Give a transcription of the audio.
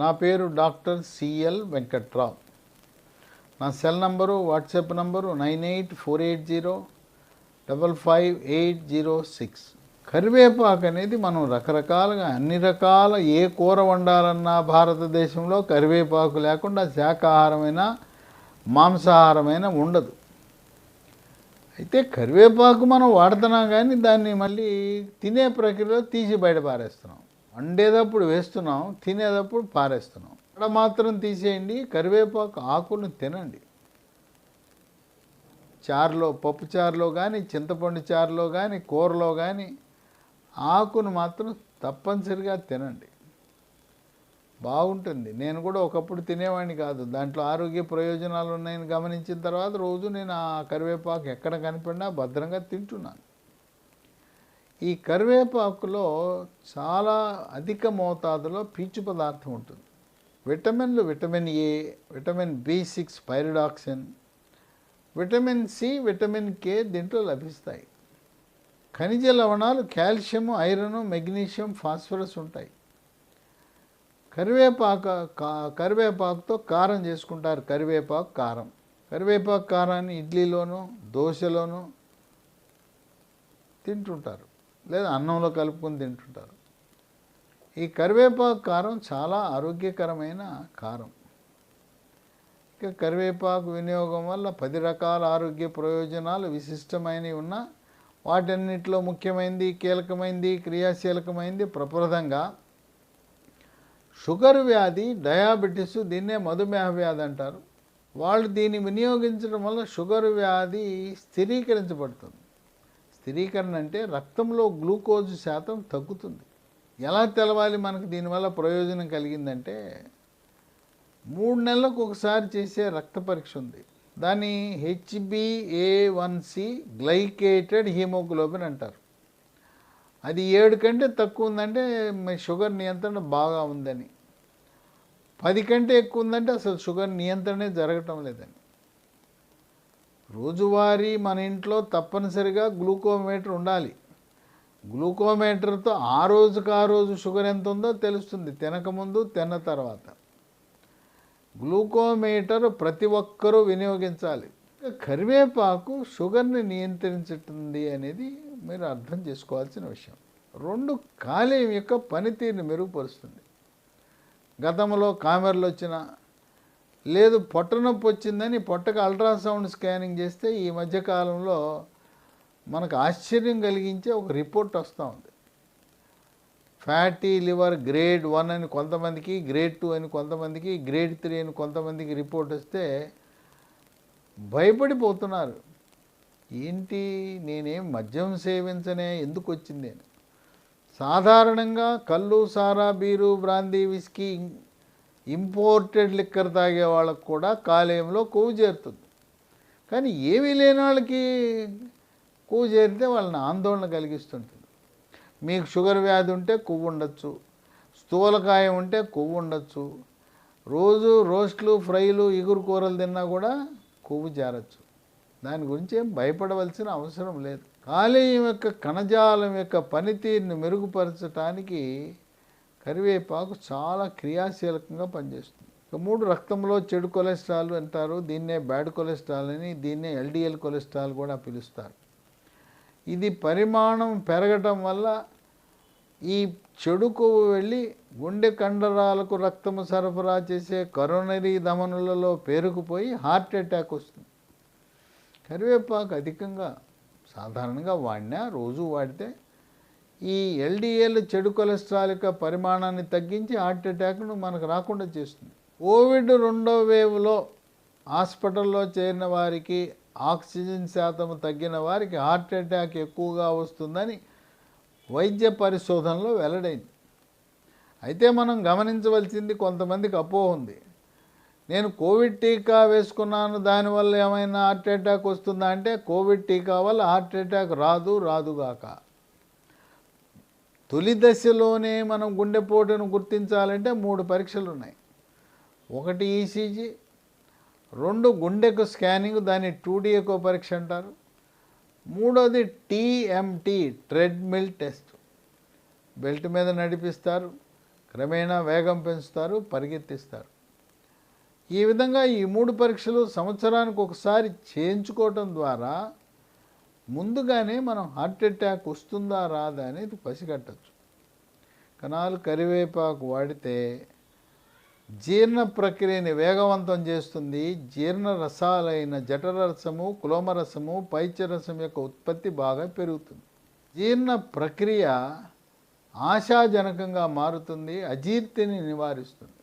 నా పేరు doctor CL Venkatrao. నా cell number WhatsApp number nine eight four eight zero double five eight zero six. కరివేపాకు అనేది మనం రకరకాలుగా అన్ని రకాల ఏ కూర వండాలన్నా భారతదేశంలో కరివేపాకు లేకుండా శాకాహారమైన మాంసాహారమైన ఉండదు. అయితే కరివేపాకు మనం వాడుతున్నాం కానీ దాన్ని మళ్ళీ తినే ప్రక్రియలో తీసి బయట పారేస్తున్నాం. వండేటప్పుడు వేస్తున్నాం తినేటప్పుడు పారేస్తున్నాం. అక్కడ మాత్రం తీసేయండి కరివేపాకు ఆకును తినండి. చారులో పప్పు చారులో కానీ చింతపండు చారులో కానీ కూరలో కానీ ఆకును మాత్రం తప్పనిసరిగా తినండి. బాగుంటుంది. నేను కూడా ఒకప్పుడు తినేవాడిని కాదు. దాంట్లో ఆరోగ్య ప్రయోజనాలు ఉన్నాయని గమనించిన తర్వాత రోజు నేను ఆ కరివేపాకు ఎక్కడ కనిపడినా భద్రంగా తింటున్నాను. ఈ కరివేపాకులో చాలా అధిక మోతాదులో పీచు పదార్థం ఉంటుంది. విటమిన్లు vitamin A vitamin B six pyridoxine vitamin C vitamin K దీంట్లో లభిస్తాయి. ఖనిజ లవణాలు కాల్షియం ఐరన్ మెగ్నీషియం ఫాస్ఫరస్ ఉంటాయి. కరివేపాకు కా- కరివేపాకుతో కారం చేసుకుంటారు. కరివేపాకు కారం. కరివేపాకు కారాన్ని ఇడ్లీలోను దోశలోను తింటుంటారు. లేదా అన్నంలో కలుపుకొని తింటుంటారు. ఈ కరివేపాకు కారం చాలా ఆరోగ్యకరమైన కారం. ఇక కరివేపాకు వినియోగం వల్ల పది రకాల ఆరోగ్య ప్రయోజనాలు విశిష్టమైనవి ఉన్నా వాటన్నిటిలో ముఖ్యమైనది కీలకమైనది క్రియాశీలకమైనది ప్రప్రదంగా షుగర్ వ్యాధి డయాబెటీస్ దీన్నే మధుమేహ వ్యాధి అంటారు. వాళ్ళు దీన్ని వినియోగించడం వల్ల షుగర్ వ్యాధి స్థిరీకరించబడుతుంది. స్థిరీకరణ అంటే రక్తంలో గ్లూకోజ్ శాతం తగ్గుతుంది. ఎలా తెలవాలి మనకు? దీనివల్ల ప్రయోజనం కలిగిందంటే మూడు నెలలకు ఒకసారి చేసే రక్త పరీక్ష ఉంది. దాన్ని HbA one C glycated haemoglobin అంటారు. అది ఏడు కంటే తక్కువ ఉందంటే మీ షుగర్ నియంత్రణ బాగా ఉందని. పది కంటే ఎక్కువ ఉందంటే అసలు షుగర్ నియంత్రణే జరగటం లేదని. రోజువారీ మన ఇంట్లో తప్పనిసరిగా గ్లూకోమీటర్ ఉండాలి. గ్లూకోమీటర్తో ఆ రోజుకు ఆ రోజు షుగర్ ఎంత ఉందో తెలుస్తుంది. తినకముందు తిన్న తర్వాత. గ్లూకోమీటర్ ప్రతి ఒక్కరూ వినియోగించాలి. కరివేపాకు షుగర్ని నియంత్రించుతుంది అనేది మీరు అర్థం చేసుకోవాల్సిన విషయం. రెండు కాలేయం యొక్క పనితీరుని మెరుగుపరుస్తుంది. గతంలో కామెర్లు వచ్చిన లేదు పొట్ట నొప్పి వచ్చిందని పొట్టకు అల్ట్రాసౌండ్ స్కానింగ్ చేస్తే ఈ మధ్యకాలంలో మనకు ఆశ్చర్యం కలిగించే ఒక రిపోర్ట్ వస్తూ ఉంది. ఫ్యాటీ లివర్ గ్రేడ్ వన్ అని కొంతమందికి గ్రేడ్ టూ అని కొంతమందికి గ్రేడ్ త్రీ అని కొంతమందికి రిపోర్ట్ వస్తే భయపడిపోతున్నారు. ఏంటి నేనేం మద్యం సేవించనే ఎందుకు వచ్చింది సాధారణంగా కళ్ళు సారా beer brandy whisky imported liquor తాగే వాళ్ళకు కూడా కాలేయంలో కొవ్వు చేరుతుంది. కానీ ఏమీ లేని వాళ్ళకి కొవ్వు చేరితే వాళ్ళని ఆందోళన కలిగిస్తుంటుంది. మీకు షుగర్ వ్యాధి ఉంటే కొవ్వు ఉండొచ్చు. స్థూలకాయం ఉంటే కొవ్వు ఉండొచ్చు. రోజు రోస్ట్లు ఫ్రైలు ఇగురు కూరలు తిన్నా కూడా కొవ్వు చేరచ్చు దాని గురించి ఏం భయపడవలసిన అవసరం లేదు. కాలేయం యొక్క కణజాలం యొక్క పనితీరుని మెరుగుపరచడానికి కరివేపాకు చాలా క్రియాశీలకంగా పనిచేస్తుంది. ఇక మూడు రక్తంలో చెడు కొలెస్ట్రాల్ అంటారు దీన్నే బ్యాడ్ కొలెస్ట్రాల్ అని దీన్నే ఎల్డిఎల్ కొలెస్ట్రాల్ కూడా పిలుస్తారు. ఇది పరిమాణం పెరగటం వల్ల ఈ చెడు కొవ్వు వెళ్ళి గుండె కండరాలకు రక్తము సరఫరా చేసే కరోనరీ ధమనులలో పేరుకుపోయి హార్ట్ అటాక్ వస్తుంది. కరివేపాకు అధికంగా సాధారణంగా వాడినా రోజు వాడితే ఈ ఎల్డిఎల్ చెడు కొలెస్ట్రాల్ యొక్క పరిమాణాన్ని తగ్గించి హార్ట్ అటాక్ను మనకు రాకుండా చేస్తుంది. కోవిడ్ రెండో వేవ్లో హాస్పిటల్లో చేరిన వారికి ఆక్సిజన్ శాతం తగ్గిన వారికి హార్ట్ అటాక్ ఎక్కువగా వస్తుందని వైద్య పరిశోధనలో వెల్లడైంది. అయితే మనం గమనించవలసింది కొంతమందికి అపోహ ఉంది. నేను కోవిడ్ టీకా వేసుకున్నాను దానివల్ల ఏమైనా హార్ట్ అటాక్ వస్తుందా అంటే కోవిడ్ టీకా వల్ల హార్ట్ అటాక్ రాదు రాదుగాక. తొలి దశలోనే మనం గుండెపోటును గుర్తించాలంటే మూడు పరీక్షలు ఉన్నాయి. ఒకటి ఈసీజీ రెండు గుండెకు స్కానింగ్ దాన్ని టూడీఏకో పరీక్ష అంటారు. మూడోది టీఎంటీ ట్రెడ్మిల్ టెస్ట్. బెల్ట్ మీద నడిపిస్తారు క్రమేణా వేగం పెంచుతారు పరిగెత్తిస్తారు. ఈ విధంగా ఈ మూడు పరీక్షలు సంవత్సరానికి ఒకసారి చేయించుకోవటం ద్వారా ముందుగానే మనం హార్ట్ అటాక్ వస్తుందా రాదా అనేది పసిగట్టచ్చు. కణాలు కరివేపాకు వాడితే జీర్ణ ప్రక్రియని వేగవంతం చేస్తుంది. జీర్ణ రసాలైన జఠరరసము కులోమరసము పైత్యరసం యొక్క ఉత్పత్తి బాగా పెరుగుతుంది. జీర్ణ ప్రక్రియ ఆశాజనకంగా మారుతుంది అజీర్తిని నివారిస్తుంది.